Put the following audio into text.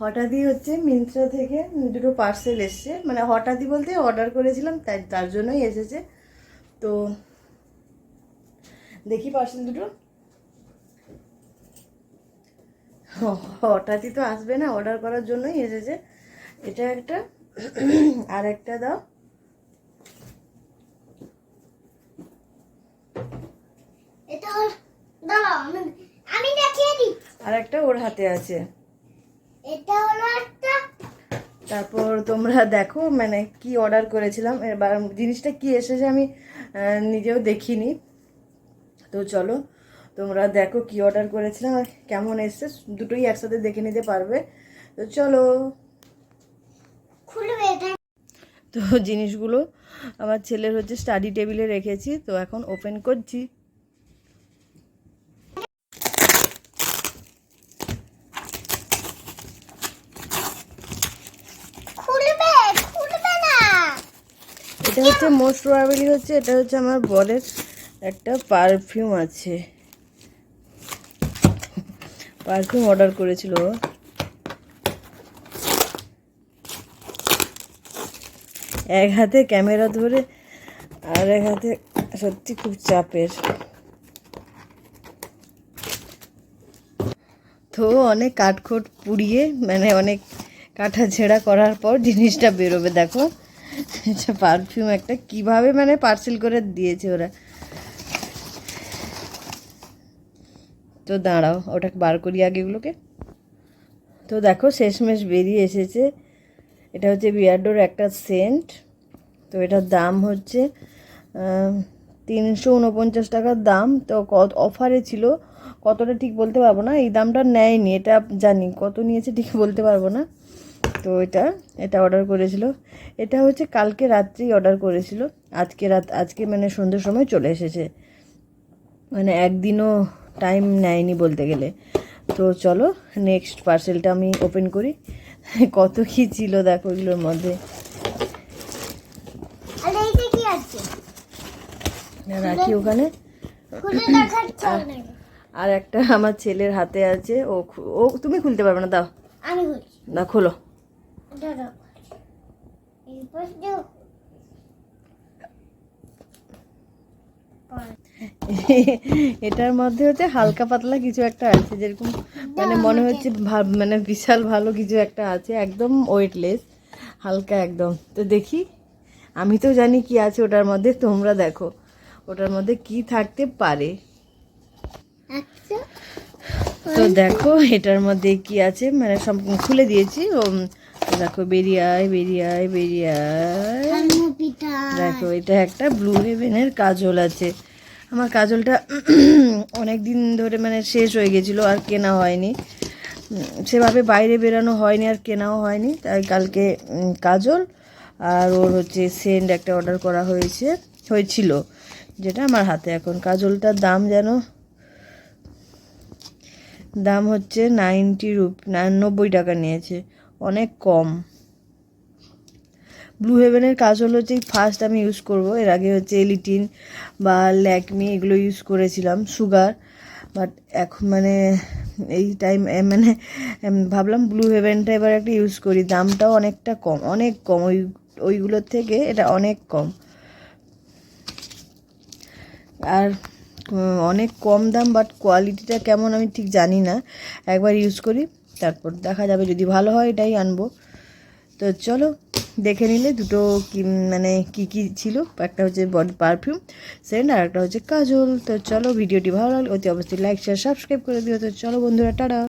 হঠাৎই হচ্ছে মিন্ত্রা থেকে দুটো পার্সেল এসছে। মানে হঠাৎই বলতে অর্ডার করেছিলাম তাই তার জন্যই এসেছে। তো দেখি পার্সেল দুটো। হঠাৎই তো আসবে না অর্ডার করার জন্যই এসেছে। এটা একটা আর একটা দাও। আর একটা ওর হাতে আছে। তারপর তোমরা দেখো মানে কি অর্ডার করেছিলাম। এবার জিনিসটা কি এসেছে আমি নিজেও দেখিনি। তো চলো তোমরা দেখো কি অর্ডার করেছিলাম আর কেমন এসছে। দুটোই একসাথে দেখে নিতে পারবে। তো চলো। তো জিনিসগুলো আমার ছেলের হচ্ছে স্টাডি টেবিলে রেখেছি। তো এখন ওপেন করছি। এটা হচ্ছে মোস্ট প্রবাবলি হচ্ছে, এটা হচ্ছে আমার বরের একটা পারফিউম আছে। পারফিউম অর্ডার করেছিল। এক হাতে ক্যামেরা ধরে আর এক হাতে সত্যি খুব চাপের। তো অনেক কাঠখোট পুড়িয়ে মানে অনেক কাটা ছেঁড়া করার পর জিনিসটা বেরোবে, দেখো। আচ্ছা পারফিউম একটা কীভাবে মানে পার্সেল করে দিয়েছে ওরা? তো দাঁড়াও, ওটা বার করি আগে এগুলোকে। তো দেখো, শেষমেশ বেরিয়ে এসেছে। এটা হচ্ছে বিয়ার্ডোর একটা সেন্ট। তো এটার দাম হচ্ছে তিনশো উনপঞ্চাশ টাকার দাম। তো কত অফারে ছিল, কতটা ঠিক বলতে পারব না। এই দামটা নেয়নি, এটা জানি। কত নিয়েছে ঠিক বলতে পারব না। তো এটা এটা অর্ডার করেছিল। এটা হচ্ছে কালকে রাত্রেই অর্ডার করেছিল। আজকে রাত আজকে মানে সন্ধ্যের সময় চলে এসেছে। মানে একদিনও টাইম নেয়নি বলতে গেলে। তো চলো নেক্সট পার্সেলটা আমি ওপেন করি। কত কি ছিল দেখো এগুলোর মধ্যে। রাখি ওখানে। আর একটা আমার ছেলের হাতে আছে। ও ও তুমি খুলতে পারবে না দাও। দাও খোলো। এটার মধ্যে হচ্ছে হালকা পাতলা কিছু একটা আছে যেরকম মানে মনে হচ্ছে মানে বিশাল ভালো কিছু একটা আছে একদম ওয়েটলেস হালকা একদম। তো দেখি আমি তো জানি কি আছে ওটার মধ্যে তোমরা দেখো ওটার মধ্যে কি থাকতে পারে। আচ্ছা। তো দেখো এটার মধ্যে কি আছে মানে সব খুলে দিয়েছি দেখো বেরিয়ে আয় বেরিয়ে আয় বেরিয়ে আয় দেখো এটা একটা ব্লু হেভেনের কাজল আছে। আমার কাজলটা অনেক দিন ধরে মানে শেষ হয়ে গেছিল আর কেনা হয়নি। সেভাবে বাইরে বেরানো হয়নি আর কেনাও হয়নি। তাই কালকে কাজল আর ওর হচ্ছে সেন্ট একটা অর্ডার করা হয়েছে হয়েছিল যেটা আমার হাতে এখন। কাজলটার দাম যেন দাম হচ্ছে নাইনটি রুপ নব্বই টাকা নিয়েছে। অনেক কম। ব্লু হেভেনের কাজল হচ্ছে ফার্স্ট আমি ইউজ করব। এর আগে হচ্ছে এলিটিন বা ল্যাকমি এগুলো ইউজ করেছিলাম সুগার বাট এখন মানে এই টাইম মানে ভাবলাম ব্লু হেভেনটা এবার একটা ইউজ করি। দামটাও অনেকটা কম, অনেক কম। ওই, ওইগুলোর থেকে এটা অনেক কম। আর অনেক কম দাম বাট কোয়ালিটিটা কেমন আমি ঠিক জানি না। একবার ইউজ করি। তারপর দেখা যাবে যদি ভালো হয় এটাই আনব। তো চলো, দেখে নিলে দুটো কি মানে কি কি ছিল। একটা হচ্ছে বডি পারফিউম সেন্ট আর একটা হচ্ছে কাজল। তো চলো, ভিডিওটি ভালো লাগলে অতি অবশ্যই লাইক শেয়ার সাবস্ক্রাইব করে দিও। তো চলো বন্ধুরা, টাটা।